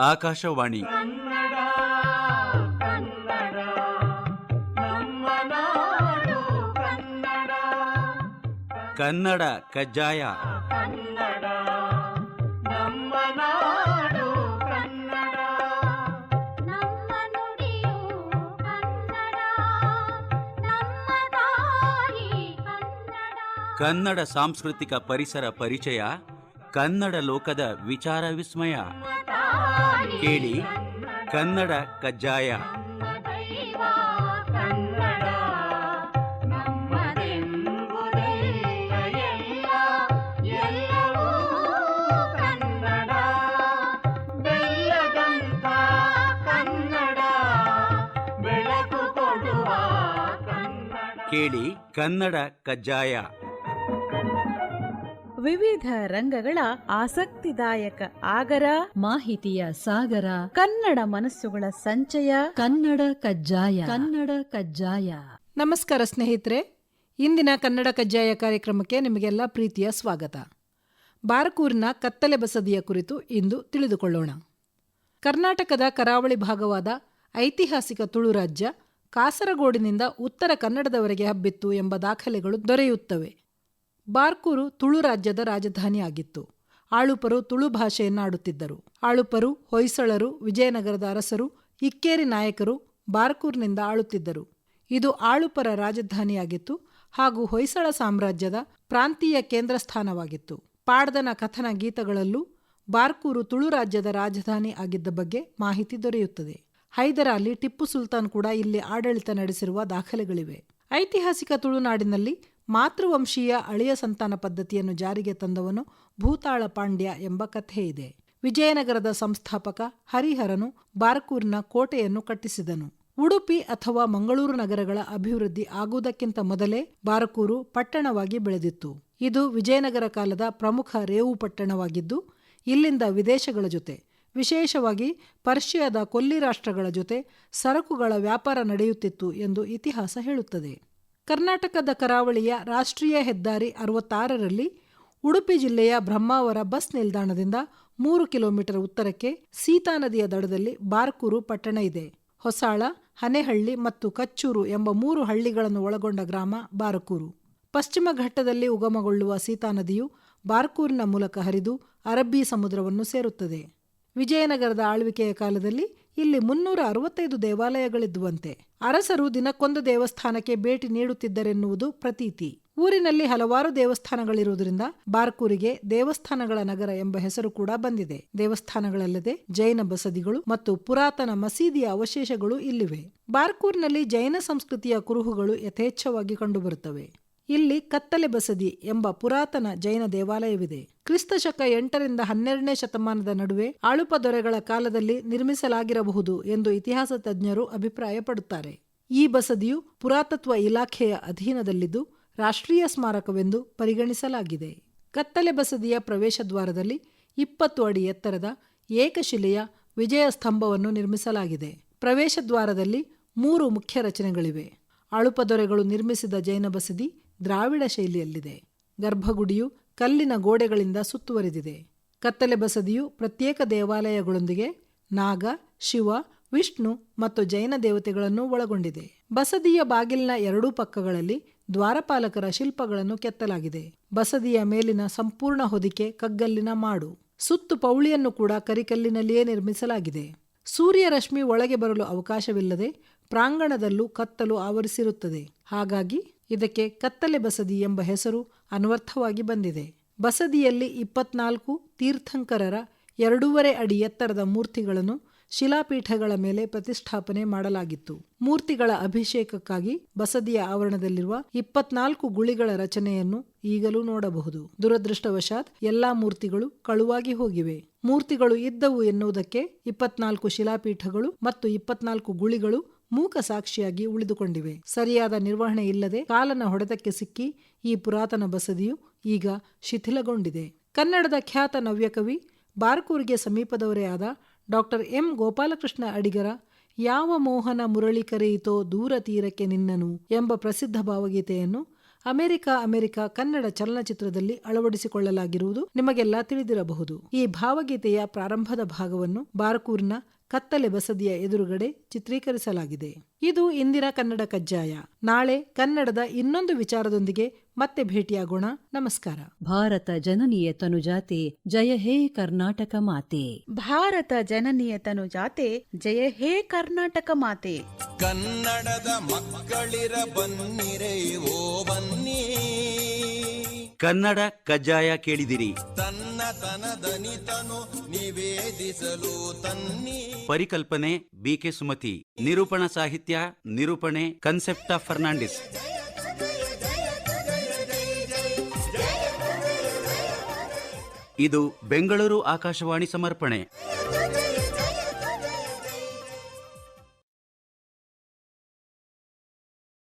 ಆಕಾಶವಾಣಿ. ಕನ್ನಡ ಕನ್ನಡ ನಮ್ಮ ನಾಡು ಕನ್ನಡ. ಕನ್ನಡ ಕಜ್ಜಾಯ. ಕನ್ನಡ ನಮ್ಮ ನಾಡು ಕನ್ನಡ. ನಮ್ಮ ನುಡಿಯು ಕನ್ನಡ ನಮ್ಮ ತಾಯಿ ಕನ್ನಡ. ಕನ್ನಡ ಸಾಂಸ್ಕೃತಿಕ ಪರಿಸರ ಪರಿಚಯ ಕನ್ನಡ ಲೋಕದ ವಿಚಾರ ವಿಸ್ಮಯ. ಕೇಳಿ ಕನ್ನಡ ಕಜ್ಜಾಯ. ನಮ್ಮ ದೈವ ಕನ್ನಡ ವಿವಿಧ ರಂಗಗಳ ಆಸಕ್ತಿದಾಯಕ ಆಗರ ಮಾಹಿತಿಯ ಸಾಗರ ಕನ್ನಡ ಮನಸ್ಸುಗಳ ಸಂಚಯ ಕನ್ನಡ ಕಜ್ಜಾಯ ಕನ್ನಡ ಕಜ್ಜಾಯ. ನಮಸ್ಕಾರ ಸ್ನೇಹಿತರೆ ಇಂದಿನ ಕನ್ನಡ ಕಜ್ಜಾಯ ಕಾರ್ಯಕ್ರಮಕ್ಕೆ ನಿಮಗೆಲ್ಲ ಪ್ರೀತಿಯ ಸ್ವಾಗತ. ಬಾರಕೂರಿನ ಕತ್ತಲೆ ಬಸದಿಯ ಕುರಿತು ಇಂದು ತಿಳಿದುಕೊಳ್ಳೋಣ. ಕರ್ನಾಟಕದ ಕರಾವಳಿ ಭಾಗವಾದ ಐತಿಹಾಸಿಕ ತುಳು ರಾಜ್ಯ ಕಾಸರಗೋಡಿನಿಂದ ಉತ್ತರ ಕನ್ನಡದವರೆಗೆ ಹಬ್ಬಿತ್ತು ಎಂಬ ದಾಖಲೆಗಳು ದೊರೆಯುತ್ತವೆ. ಬಾರ್ಕೂರು ತುಳು ರಾಜ್ಯದ ರಾಜಧಾನಿಯಾಗಿತ್ತು. ಆಳುಪರು ತುಳು ಭಾಷೆಯನ್ನಾಡುತ್ತಿದ್ದರು. ಆಳುಪರು, ಹೊಯ್ಸಳರು, ವಿಜಯನಗರದ ಅರಸರು, ಇಕ್ಕೇರಿ ನಾಯಕರು ಬಾರ್ಕೂರ್ನಿಂದ ಆಳುತ್ತಿದ್ದರು. ಇದು ಆಳುಪರ ರಾಜಧಾನಿಯಾಗಿತ್ತು ಹಾಗೂ ಹೊಯ್ಸಳ ಸಾಮ್ರಾಜ್ಯದ ಪ್ರಾಂತೀಯ ಕೇಂದ್ರ ಸ್ಥಾನವಾಗಿತ್ತು ಪಾಡ್ದನ ಕಥನ ಗೀತಗಳಲ್ಲೂ ಬಾರ್ಕೂರು ತುಳು ರಾಜ್ಯದ ರಾಜಧಾನಿ ಆಗಿದ್ದ ಬಗ್ಗೆ ಮಾಹಿತಿ ದೊರೆಯುತ್ತದೆ. ಹೈದರಾಲಿ ಟಿಪ್ಪು ಸುಲ್ತಾನ್ ಕೂಡ ಇಲ್ಲಿ ಆಡಳಿತ ನಡೆಸಿರುವ ದಾಖಲೆಗಳಿವೆ. ಐತಿಹಾಸಿಕ ತುಳುನಾಡಿನಲ್ಲಿ ಮಾತೃವಂಶೀಯ ಅಳಿಯ ಸಂತಾನ ಪದ್ಧತಿಯನ್ನು ಜಾರಿಗೆ ತಂದವನು ಭೂತಾಳ ಪಾಂಡ್ಯ ಎಂಬ ಕಥೆ ಇದೆ. ವಿಜಯನಗರದ ಸಂಸ್ಥಾಪಕ ಹರಿಹರನು ಬಾರ್ಕೂರಿನ ಕೋಟೆಯನ್ನು ಕಟ್ಟಿಸಿದನು. ಉಡುಪಿ ಅಥವಾ ಮಂಗಳೂರು ನಗರಗಳ ಅಭಿವೃದ್ಧಿ ಆಗುವುದಕ್ಕಿಂತ ಮೊದಲೇ ಬಾರಕೂರು ಪಟ್ಟಣವಾಗಿ ಬೆಳೆದಿತ್ತು. ಇದು ವಿಜಯನಗರ ಕಾಲದ ಪ್ರಮುಖ ರೇವು ಪಟ್ಟಣವಾಗಿದ್ದು, ಇಲ್ಲಿಂದ ವಿದೇಶಗಳ ಜೊತೆ, ವಿಶೇಷವಾಗಿ ಪರ್ಷಿಯಾದ ಕೊಲ್ಲಿ ರಾಷ್ಟ್ರಗಳ ಜೊತೆ ಸರಕುಗಳ ವ್ಯಾಪಾರ ನಡೆಯುತ್ತಿತ್ತು ಎಂದು ಇತಿಹಾಸ ಹೇಳುತ್ತದೆ. ಕರ್ನಾಟಕದ ಕರಾವಳಿಯ ರಾಷ್ಟ್ರೀಯ ಹೆದ್ದಾರಿ ಅರವತ್ತಾರರಲ್ಲಿ ಉಡುಪಿ ಜಿಲ್ಲೆಯ ಬ್ರಹ್ಮಾವರ ಬಸ್ ನಿಲ್ದಾಣದಿಂದ ಮೂರು ಕಿಲೋಮೀಟರ್ ಉತ್ತರಕ್ಕೆ ಸೀತಾ ನದಿಯ ದಡದಲ್ಲಿ ಬಾರ್ಕೂರು ಪಟ್ಟಣ ಇದೆ. ಹೊಸಾಳ, ಹನೆಹಳ್ಳಿ ಮತ್ತು ಕಚ್ಚೂರು ಎಂಬ ಮೂರು ಹಳ್ಳಿಗಳನ್ನು ಒಳಗೊಂಡ ಗ್ರಾಮ ಬಾರಕೂರು. ಪಶ್ಚಿಮ ಘಟ್ಟದಲ್ಲಿ ಉಗಮಗೊಳ್ಳುವ ಸೀತಾ ನದಿಯು ಬಾರ್ಕೂರಿನ ಮೂಲಕ ಹರಿದು ಅರಬ್ಬಿ ಸಮುದ್ರವನ್ನು ಸೇರುತ್ತದೆ. ವಿಜಯನಗರದ ಆಳ್ವಿಕೆಯ ಕಾಲದಲ್ಲಿ ಇಲ್ಲಿ ಮುನ್ನೂರ ಅರವತ್ತೈದು ದೇವಾಲಯಗಳಿದ್ದುವಂತೆ. ಅರಸರು ದಿನಕ್ಕೊಂದು ದೇವಸ್ಥಾನಕ್ಕೆ ಭೇಟಿ ನೀಡುತ್ತಿದ್ದರೆನ್ನುವುದು ಪ್ರತೀತಿ. ಊರಿನಲ್ಲಿ ಹಲವಾರು ದೇವಸ್ಥಾನಗಳಿರುವುದರಿಂದ ಬಾರ್ಕೂರಿಗೆ ದೇವಸ್ಥಾನಗಳ ನಗರ ಎಂಬ ಹೆಸರು ಕೂಡ ಬಂದಿದೆ. ದೇವಸ್ಥಾನಗಳಲ್ಲದೆ ಜೈನ ಬಸದಿಗಳು ಮತ್ತು ಪುರಾತನ ಮಸೀದಿಯ ಅವಶೇಷಗಳು ಇಲ್ಲಿವೆ. ಬಾರ್ಕೂರ್ನಲ್ಲಿ ಜೈನ ಸಂಸ್ಕೃತಿಯ ಕುರುಹುಗಳು ಯಥೇಚ್ಛವಾಗಿ ಕಂಡುಬರುತ್ತವೆ. ಇಲ್ಲಿ ಕತ್ತಲೆ ಬಸದಿ ಎಂಬ ಪುರಾತನ ಜೈನ ದೇವಾಲಯವಿದೆ. ಕ್ರಿಸ್ತ ಶಕ ಎಂಟರಿಂದ ಹನ್ನೆರಡನೇ ಶತಮಾನದ ನಡುವೆ ಆಳುಪ ದೊರೆಗಳ ಕಾಲದಲ್ಲಿ ನಿರ್ಮಿಸಲಾಗಿರಬಹುದು ಎಂದು ಇತಿಹಾಸ ತಜ್ಞರು ಅಭಿಪ್ರಾಯಪಡುತ್ತಾರೆ. ಈ ಬಸದಿಯು ಪುರಾತತ್ವ ಇಲಾಖೆಯ ಅಧೀನದಲ್ಲಿದ್ದು ರಾಷ್ಟ್ರೀಯ ಸ್ಮಾರಕವೆಂದು ಪರಿಗಣಿಸಲಾಗಿದೆ. ಕತ್ತಲೆ ಬಸದಿಯ ಪ್ರವೇಶ ದ್ವಾರದಲ್ಲಿ ಇಪ್ಪತ್ತು ಅಡಿ ಎತ್ತರದ ಏಕಶಿಲೆಯ ವಿಜಯ ಸ್ತಂಭವನ್ನು ನಿರ್ಮಿಸಲಾಗಿದೆ. ಪ್ರವೇಶ ದ್ವಾರದಲ್ಲಿ ಮೂರು ಮುಖ್ಯ ರಚನೆಗಳಿವೆ. ಆಳುಪ ದೊರೆಗಳು ನಿರ್ಮಿಸಿದ ಜೈನ ಬಸದಿ ದ್ರಾವಿಡ ಶೈಲಿಯಲ್ಲಿದೆ. ಗರ್ಭಗುಡಿಯು ಕಲ್ಲಿನ ಗೋಡೆಗಳಿಂದ ಸುತ್ತುವರಿದಿದೆ. ಕತ್ತಲೆ ಬಸದಿಯು ಪ್ರತ್ಯೇಕ ದೇವಾಲಯಗಳೊಂದಿಗೆ ನಾಗ, ಶಿವ, ವಿಷ್ಣು ಮತ್ತು ಜೈನ ದೇವತೆಗಳನ್ನು ಒಳಗೊಂಡಿದೆ. ಬಸದಿಯ ಬಾಗಿಲಿನ ಎರಡೂ ಪಕ್ಕಗಳಲ್ಲಿ ದ್ವಾರಪಾಲಕರ ಶಿಲ್ಪಗಳನ್ನು ಕೆತ್ತಲಾಗಿದೆ. ಬಸದಿಯ ಮೇಲಿನ ಸಂಪೂರ್ಣ ಹೊದಿಕೆ ಕಗ್ಗಲ್ಲಿನ ಮಾಡು. ಸುತ್ತು ಪೌಳಿಯನ್ನು ಕೂಡ ಕರಿಕಲ್ಲಿನಲ್ಲಿಯೇ ನಿರ್ಮಿಸಲಾಗಿದೆ. ಸೂರ್ಯರಶ್ಮಿ ಒಳಗೆ ಬರಲು ಅವಕಾಶವಿಲ್ಲದೆ ಪ್ರಾಂಗಣದಲ್ಲೂ ಕತ್ತಲು ಆವರಿಸಿರುತ್ತದೆ. ಹಾಗಾಗಿ ಇದಕ್ಕೆ ಕತ್ತಲೆ ಬಸದಿ ಎಂಬ ಹೆಸರು ಅನ್ವರ್ಥವಾಗಿ ಬಂದಿದೆ. ಬಸದಿಯಲ್ಲಿ ಇಪ್ಪತ್ನಾಲ್ಕು ತೀರ್ಥಂಕರರ ಎರಡೂವರೆ ಅಡಿ ಎತ್ತರದ ಮೂರ್ತಿಗಳನ್ನು ಶಿಲಾಪೀಠಗಳ ಮೇಲೆ ಪ್ರತಿಷ್ಠಾಪನೆ ಮಾಡಲಾಗಿತ್ತು. ಮೂರ್ತಿಗಳ ಅಭಿಷೇಕಕ್ಕಾಗಿ ಬಸದಿಯ ಆವರಣದಲ್ಲಿರುವ ಇಪ್ಪತ್ನಾಲ್ಕು ಗುಳಿಗಳ ರಚನೆಯನ್ನು ಈಗಲೂ ನೋಡಬಹುದು. ದುರದೃಷ್ಟವಶಾತ್ ಎಲ್ಲಾ ಮೂರ್ತಿಗಳು ಕಳುವಾಗಿ ಹೋಗಿವೆ. ಮೂರ್ತಿಗಳು ಇದ್ದವು ಎನ್ನುವುದಕ್ಕೆ ಇಪ್ಪತ್ನಾಲ್ಕು ಶಿಲಾಪೀಠಗಳು ಮತ್ತು ಇಪ್ಪತ್ನಾಲ್ಕು ಗುಳಿಗಳು ಮೂಕ ಸಾಕ್ಷಿಯಾಗಿ ಉಳಿದುಕೊಂಡಿವೆ. ಸರಿಯಾದ ನಿರ್ವಹಣೆ ಇಲ್ಲದೆ ಕಾಲನ ಹೊಡೆತಕ್ಕೆ ಸಿಕ್ಕಿ ಈ ಪುರಾತನ ಬಸದಿಯು ಈಗ ಶಿಥಿಲಗೊಂಡಿದೆ. ಕನ್ನಡದ ಖ್ಯಾತ ನವ್ಯಕವಿ, ಬಾರ್ಕೂರಿಗೆ ಸಮೀಪದವರೇ ಆದ ಡಾಕ್ಟರ್ ಎಂ. ಗೋಪಾಲಕೃಷ್ಣ ಅಡಿಗರ ಯಾವ ಮೋಹನ ಮುರಳಿ ಕರೆಯಿತೋ ದೂರ ತೀರಕ್ಕೆ ನಿನ್ನನು ಎಂಬ ಪ್ರಸಿದ್ಧ ಭಾವಗೀತೆಯನ್ನು ಅಮೆರಿಕ ಅಮೆರಿಕ, ಕನ್ನಡ ಚಲನಚಿತ್ರದಲ್ಲಿ ಅಳವಡಿಸಿಕೊಳ್ಳಲಾಗಿರುವುದು ನಿಮಗೆಲ್ಲ ತಿಳಿದಿರಬಹುದು. ಈ ಭಾವಗೀತೆಯ ಪ್ರಾರಂಭದ ಭಾಗವನ್ನು ಬಾರಕೂರಿನ ಕತ್ತಲೆ ಬಸದಿಯ ಎದುರುಗಡೆ ಚಿತ್ರೀಕರಿಸಲಾಗಿದೆ. ಇದು ಇಂದಿರಾ ಕನ್ನಡ ಕಜ್ಜಾಯ. ನಾಳೆ ಕನ್ನಡದ ಇನ್ನೊಂದು ವಿಚಾರದೊಂದಿಗೆ ಮತ್ತೆ ಭೇಟಿಯಾಗೋಣ. ನಮಸ್ಕಾರ. ಭಾರತ ಜನನಿಯ ತನುಜಾತೆ ಜಯ ಹೇ ಕರ್ನಾಟಕ ಮಾತೆ. ಭಾರತ ಜನನಿಯ ತನುಜಾತೆ ಜಯ ಹೇ ಕರ್ನಾಟಕ ಮಾತೆ. ಕನ್ನಡದ ಮಕ್ಕಳಿರ ಬನ್ನಿರೇ ಓ ಬನ್ನಿ. ಕನ್ನಡ ಕಜ್ಜಾಯ ಕೇಳಿದಿರಿ. ನಿವೇದಿಸಲು ತನ್ನಿ. ಪರಿಕಲ್ಪನೆ ಬಿಕೆ ಸುಮತಿ ನಿರೂಪಣಾ ಸಾಹಿತ್ಯ ನಿರೂಪಣೆ ಕನ್ಸೆಪ್ಟ್ ಆಫ್ ಫರ್ನಾಂಡಿಸ್. ಇದು ಬೆಂಗಳೂರು ಆಕಾಶವಾಣಿ ಸಮರ್ಪಣೆ.